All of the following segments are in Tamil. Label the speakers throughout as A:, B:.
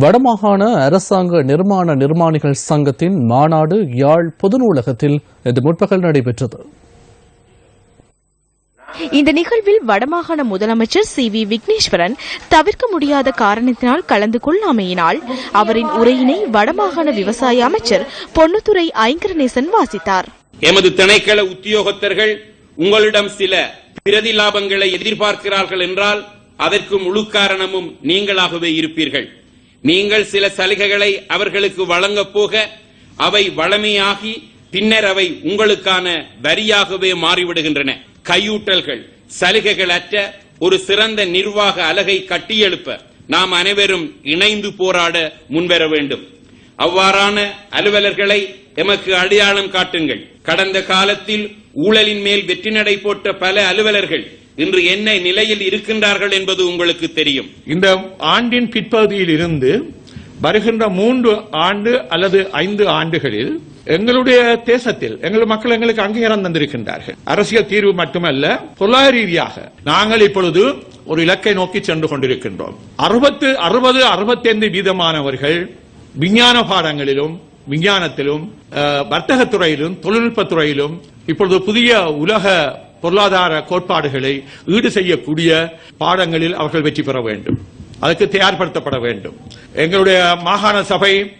A: வடமாகாண அரசாங்க நிர்மாண நிர்மாணிகள் சங்கத்தின் மாநாடு யாழ் பொது நூலகத்தில் இன்று முற்பகல் நடைபெற்றது.
B: இந்த நிகழ்வில் வடமாகாண முதலமைச்சர் சி வி விக்னேஸ்வரன் தவிர்க்க முடியாத காரணத்தினால் கலந்து கொள்ளாமையினால் அவரின் உரையினை வடமாகாண விவசாய அமைச்சர் பொன்னுத்துறை ஐங்கரநேசன் வாசித்தார்.
C: எமது திணைக்கள உத்தியோகத்தர்கள் உங்களிடம் சில பிரதி லாபங்களை எதிர்பார்க்கிறார்கள் என்றால் அதற்கு முழு காரணமும் நீங்களாகவே இருப்பீர்கள். நீங்கள் சில சலுகைகளை அவர்களுக்கு வழங்கப் போக அவை வளமையாகி பின்னர் அவை உங்களுக்கான வரியாகவே மாறிவிடுகின்றன. கையூட்டல்கள் சலுகைகள் அற்ற ஒரு சிறந்த நிர்வாக அலகை கட்டியெழுப்ப நாம் அனைவரும் இணைந்து போராட முன்வர வேண்டும். அவ்வாறான அலுவலர்களை எமக்கு அடையாளம் காட்டுங்கள். கடந்த காலத்தில் ஊழலின் மேல் வெற்றி நடை போட்ட பல அலுவலர்கள் இன்று என்ன நிலையில் இருக்கின்றார்கள் என்பது உங்களுக்கு தெரியும்.
D: இந்த ஆண்டின் பிற்பகுதியில் இருந்து வருகின்ற மூன்று ஆண்டு அல்லது ஐந்து ஆண்டுகளில் எங்களுடைய தேசத்தில் எங்கள் மக்கள் எங்களுக்கு அங்கீகாரம் தந்திருக்கின்றார்கள். அரசியல் தீர்வு மட்டுமல்ல பொருளாதார ரீதியாக நாங்கள் இப்பொழுது ஒரு இலக்கை நோக்கி சென்று கொண்டிருக்கின்றோம். அறுபத்து அறுபது அறுபத்தைந்து வீதமானவர்கள் விஞ்ஞான பாடங்களிலும் விஞ்ஞானத்திலும் வர்த்தக வர்த்தகத் துறையிலும் தொழில்நுட்ப துறையிலும் இப்பொழுது புதிய உலக பொருளாதார கோட்பாடுகளை ஈடு செய்யக்கூடிய பாடங்களில் அவர்கள் வெற்றி பெற வேண்டும். அதற்கு தயார்படுத்தப்பட வேண்டும். எங்களுடைய மாகாண சபை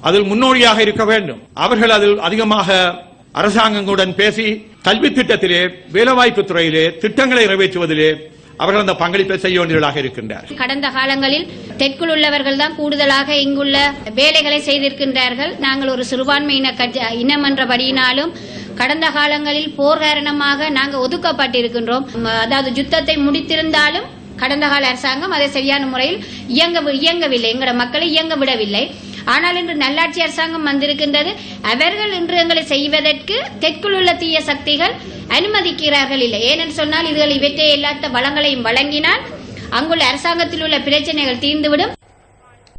D: அதில் முன்னோடியாக இருக்க வேண்டும். அவர்கள் அதில் அதிகமாக அரசாங்கங்களுடன் பேசி கல்வி திட்டத்திலே வேலைவாய்ப்பு துறையிலே திட்டங்களை நிறைவேற்றுவதிலே அவர்கள் அந்த பங்களிப்பை செய்ய வேண்டியவர்களாக இருக்கின்றார்கள்
E: கடந்த காலங்களில் தெற்குள் உள்ளவர்கள் தான் கூடுதலாக இங்குள்ள வேலைகளை செய்திருக்கின்றார்கள். நாங்கள் ஒரு சிறுபான்மையின கட்சி- இனம் என்றபடியினாலும் கடந்த காலங்களில் போர் காரணமாக நாங்கள் ஒதுக்கப்பட்டிருக்கின்றோம். அதாவது யுத்தத்தை முடித்திருந்தாலும் கடந்த கால அரசாங்கம் அதை சரியான முறையில் இயங்க இயங்கவில்லை. எங்களோட மக்களை இயங்க விடவில்லை. ஆனால் இன்று நல்லாட்சி அரசாங்கம் வந்திருக்கின்றது. அவர்கள் இன்று எங்களை செய்வதற்கு தெற்குள் உள்ள தீய சக்திகள் அனுமதிக்கிறார்கள் இல்லை. ஏனென்று சொன்னால் இதுகள் இவற்றை எல்லாத்த வளங்களையும் வழங்கினால் அங்குள்ள அரசாங்கத்தில் உள்ள பிரச்சனைகள் தீர்ந்துவிடும்.